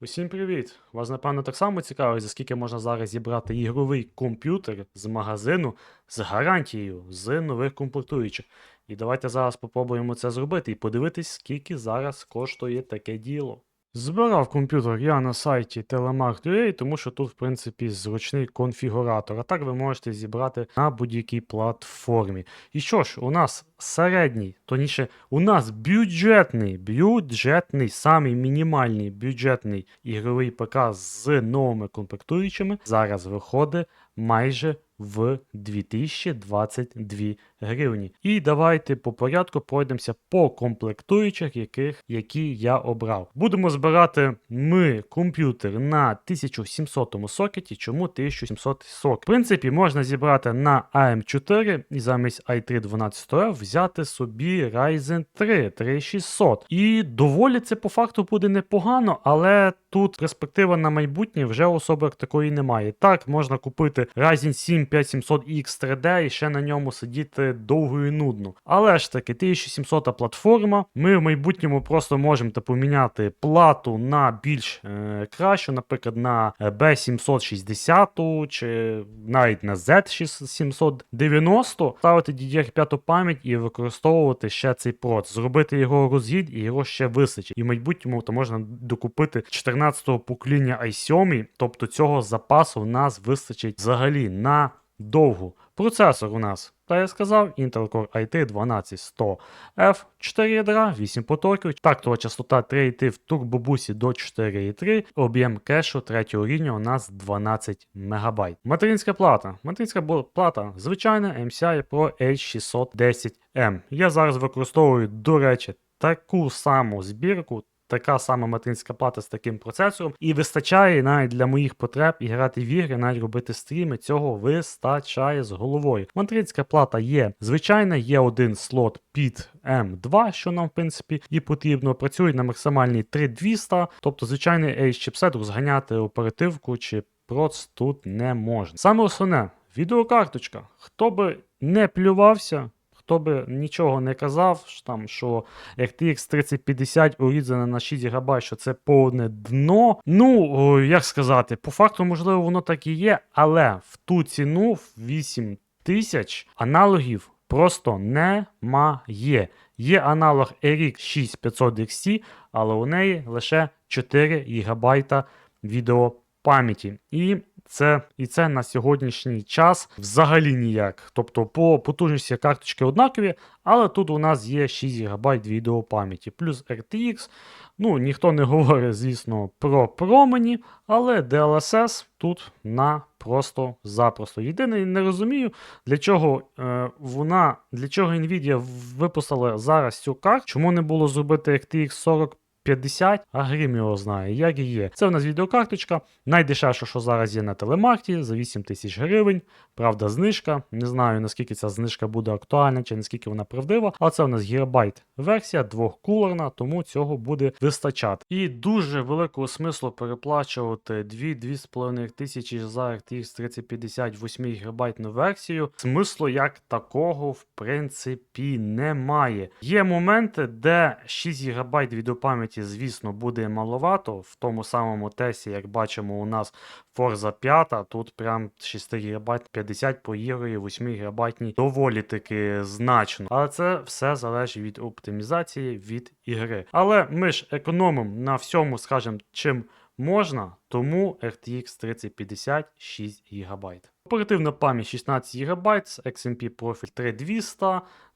Усім привіт! Вас, напевно, так само цікавить, за скільки можна зараз зібрати ігровий комп'ютер з магазину з гарантією з нових комплектуючих. І давайте зараз попробуємо це зробити і подивитись, скільки зараз коштує таке діло. Збирав комп'ютер я на сайті Telemark.ua, тому що тут, в принципі, зручний конфігуратор. А так ви можете зібрати на будь-якій платформі. І що ж, у нас середній, тоніше, у нас бюджетний, бюджетний, самий мінімальний бюджетний ігровий ПК з новими комплектуючими зараз виходить майже в 2022 гривні. І давайте по порядку пройдемося по комплектуючих, яких, які я обрав. Будемо збирати ми комп'ютер на 1700 сокеті. Чому 1700 сокет? В принципі, можна зібрати на AM4 і замість i3 12F взяти собі Ryzen 3 3600. І доволі це по факту буде непогано, але тут перспектива на майбутнє вже особи такої немає. Так, можна купити Ryzen 7 5700X 3D і ще на ньому сидіти довго і нудно. Але ж таки, 1700 платформа. Ми в майбутньому просто можемо та поміняти плату на більш е, кращу, наприклад, на B760 чи навіть на Z790, ставити DDR5 пам'ять і використовувати ще цей проц, зробити його розгід і його ще вистачить. І в майбутньому то можна докупити 14-го покоління i7, тобто цього запасу в нас вистачить взагалі на довгу. Процесор у нас, та я сказав, Intel Core i3 12100F, 4 ядра, 8 потоків, тактова частота 3,3 в турбобусі до 4,3, об'єм кешу третього рівня у нас 12 МБ. Материнська плата. Материнська плата звичайна MCI Pro H610M. Я зараз використовую, до речі, таку саму збірку. Така сама материнська плата з таким процесором, і вистачає навіть для моїх потреб і грати в ігри, навіть робити стріми. Цього вистачає з головою. Материнська плата є звичайна, є один слот під M2, що нам в принципі і потрібно. Працює на максимальній 3200, тобто звичайний H чипсет розганяти оперативку чи проц тут не можна. Саме основне відеокарточка. Хто би не плювався. Хто би нічого не казав, що там, що RTX 3050 урізане на 6 ГБ, що це повне дно. Ну, як сказати, по факту, можливо, воно так і є, але в ту ціну в 8 тисяч аналогів просто немає. Є аналог RX 6500 XT, але у неї лише 4 ГБ відеопам'яті. І це, і це на сьогоднішній час взагалі ніяк. Тобто по потужності карточки однакові, але тут у нас є 6 ГБ відеопам'яті, плюс RTX. Ну, ніхто не говорить, звісно, про промені, але DLSS тут на просто-запросто. Єдине, не розумію, для чого е, вона, для чого Nvidia випустила зараз цю карту, чому не було зробити RTX 40 50, а грім його знає, як і є. Це в нас відеокарточка. Найдешевша, що зараз є на телемарті, за 8 тисяч гривень. Правда, знижка. Не знаю, наскільки ця знижка буде актуальна чи наскільки вона правдива. Але це у нас гігабайт версія, двохкулерна, тому цього буде вистачати. І дуже великого смислу переплачувати 2-2,5 тисячі за RTX 3050 8 гігабайтну версію. Смислу як такого, в принципі, немає. Є моменти, де 6 ГБ відеопам'яті, звісно, буде маловато. В тому самому тесі, як бачимо, у нас Forza 5, тут прям 6 ГБ 50 поігрує 8 ГБ доволі таки значно. Але це все залежить від оптимізації від ігри. Але ми ж економимо на всьому, скажімо, чим можна, тому RTX 3050 6 ГБ. Оперативна пам'ять 16 ГБ, XMP профіль 3200.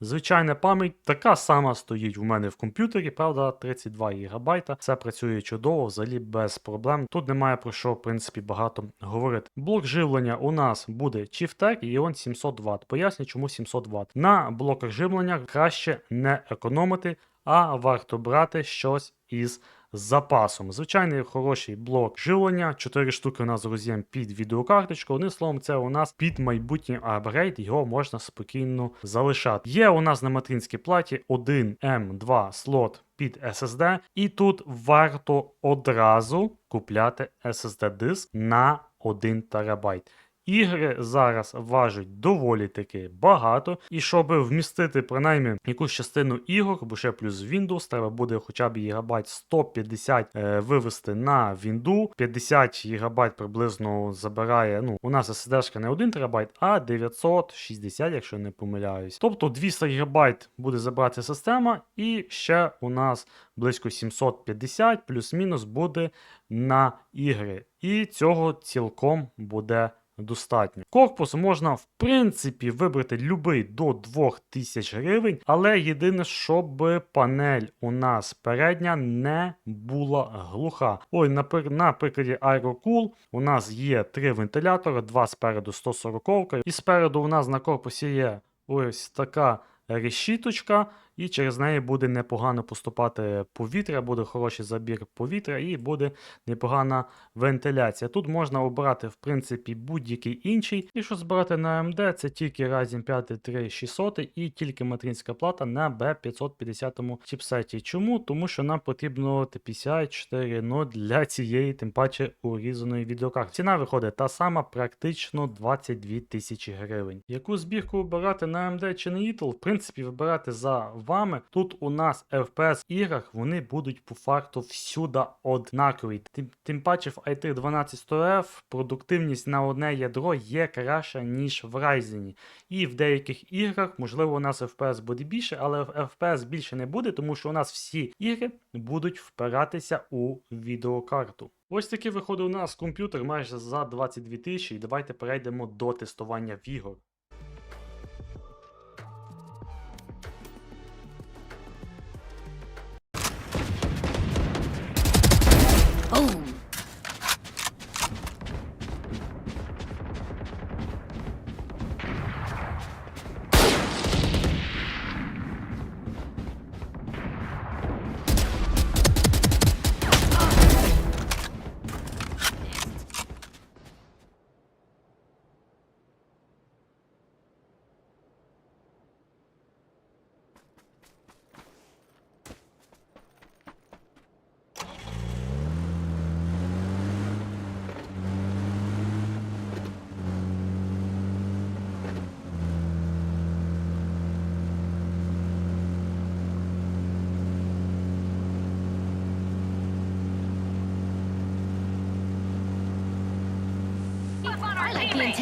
Звичайна пам'ять така сама стоїть у мене в комп'ютері, правда, 32 ГБ. Все працює чудово, взагалі без проблем. Тут немає про що, в принципі, багато говорити. Блок живлення у нас буде Chieftec і Ion 700 Вт. Поясню, чому 700 Вт. На блоках живлення краще не економити, а варто брати щось із з запасом. Звичайний хороший блок живлення. 4 штуки у нас роз'єм під відеокарточку. Одним словом, це у нас під майбутній апгрейд, його можна спокійно залишати. Є у нас на материнській платі один M2 слот під SSD, і тут варто одразу купляти SSD диск на 1 терабайт. Ігри зараз важать доволі таки багато, і щоб вмістити принаймні якусь частину ігор, бо ще плюс Windows, треба буде хоча б гігабайт 150 е, вивести на Windows, 50 гігабайт приблизно забирає. Ну, у нас SSD не 1 терабайт, а 960, якщо не помиляюсь. Тобто 200 гігабайт буде забрати система, і ще у нас близько 750 плюс-мінус буде на ігри. І цього цілком буде достатньо. Корпус можна, в принципі, вибрати любий до 2000 гривень, але єдине, щоб панель у нас передня не була глуха. Ой, на, прикладі AeroCool у нас є три вентилятори, два спереду 140 і спереду у нас на корпусі є ось така решіточка, і через неї буде непогано поступати повітря, буде хороший забір повітря і буде непогана вентиляція. Тут можна обрати, в принципі, будь-який інший. І що збирати на AMD, це тільки Ryzen 5 3600 і тільки материнська плата на B550 чіпсеті. Чому? Тому що нам потрібно PCI 4 для цієї, тим паче, урізаної відеокарти. Ціна виходить та сама, практично 22 тисячі гривень. Яку збірку обирати на AMD чи на Intel? В принципі, вибирати за вами. Тут у нас FPS іграх вони будуть по факту всюди однакові. Тим, тим паче в i3 12100F продуктивність на одне ядро є краща, ніж в Ryzen. І в деяких іграх, можливо, у нас FPS буде більше, але FPS більше не буде, тому що у нас всі ігри будуть впиратися у відеокарту. Ось такий виходить у нас комп'ютер майже за 22 тисячі. І давайте перейдемо до тестування в ігор.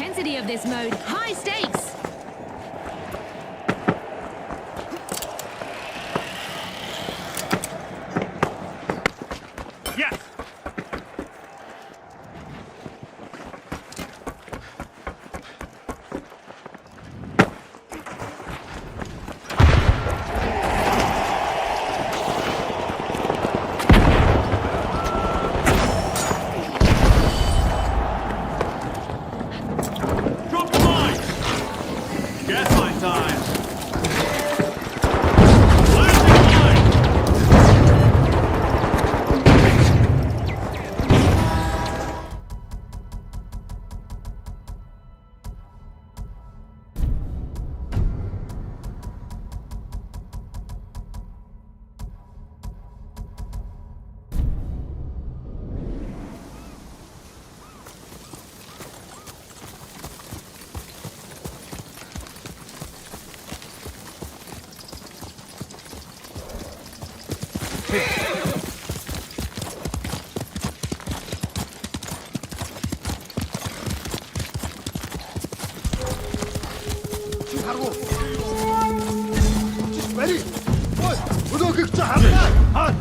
Intensity of this mode. High stakes. 给炸了，啊！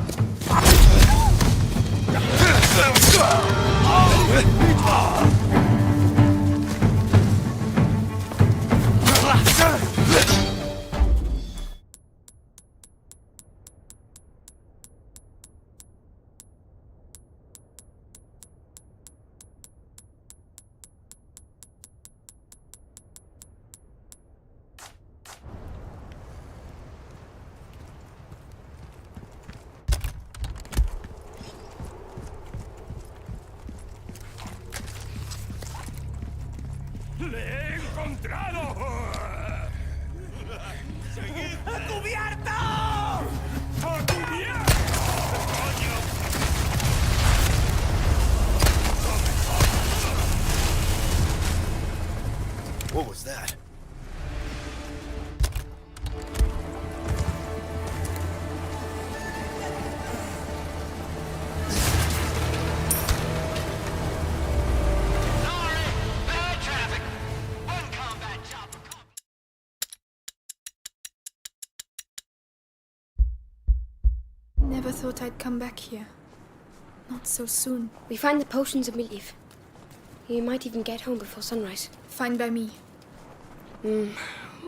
What was that? Never thought I'd come back here. Not so soon. We find the potions and we leave. You might even get home before sunrise. Fine by me. Hmm,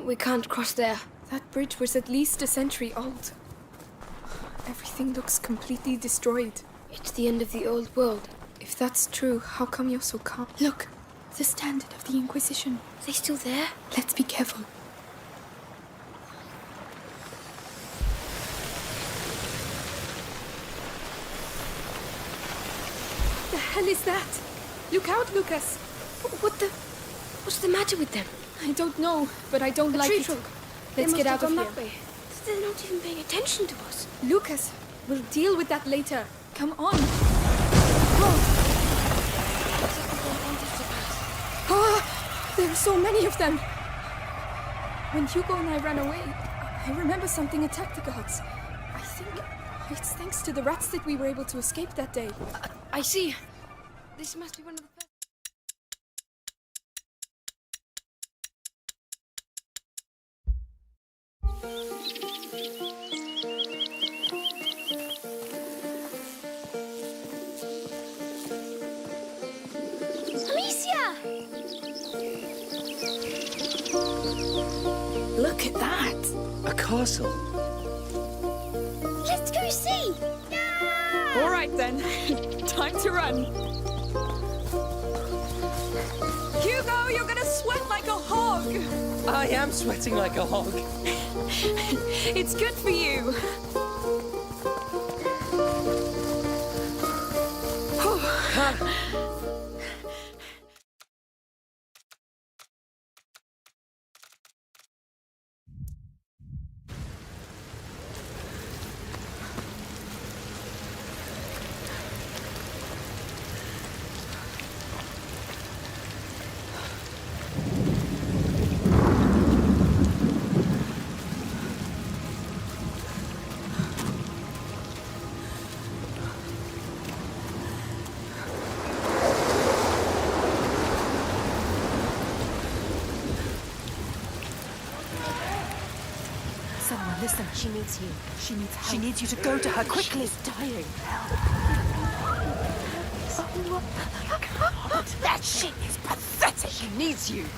we can't cross there. That bridge was at least a century old. Everything looks completely destroyed. It's the end of the old world. If that's true, how come you're so calm? Look, the standard of the Inquisition. Are they still there? Let's be careful. The hell is that? Look out, Lucas! What the? What's the matter with them? I don't know, but I don't A like tree it. trunk. Let's get out of here. that way. They're not even paying attention to us. Lucas, we'll deal with that later. Come on. Ah, there are so many of them. When Hugo and I ran away, I remember something attacked the guards. I think it's thanks to the rats that we were able to escape that day. I see. This must be one of the first. Alicia! Look at that. A castle. Let's go see! All right then, time to run. Sweat like a hog. I am sweating like a hog. It's good for you. Listen. She needs you. She needs help. She needs you to go to her quickly. She's dying. Help. That shit is pathetic. She needs you. You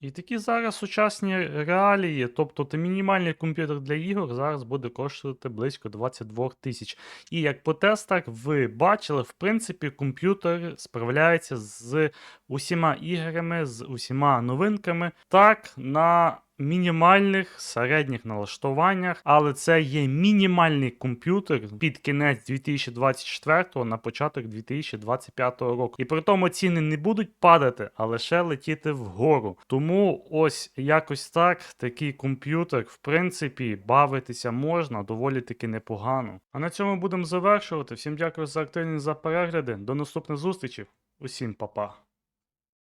І такі зараз сучасні реалії, тобто ти мінімальний комп'ютер для ігор зараз буде коштувати близько 22 тисяч. І як по тестах ви бачили, в принципі, комп'ютер справляється з усіма іграми, з усіма новинками. Так, на мінімальних середніх налаштуваннях, але це є мінімальний комп'ютер під кінець 2024 на початок 2025 року. І при тому ціни не будуть падати, а лише летіти вгору. Тому ось якось так такий комп'ютер, в принципі, бавитися можна доволі таки непогано. А на цьому будемо завершувати. Всім дякую за активність за перегляди. До наступних зустрічей. Усім па-па.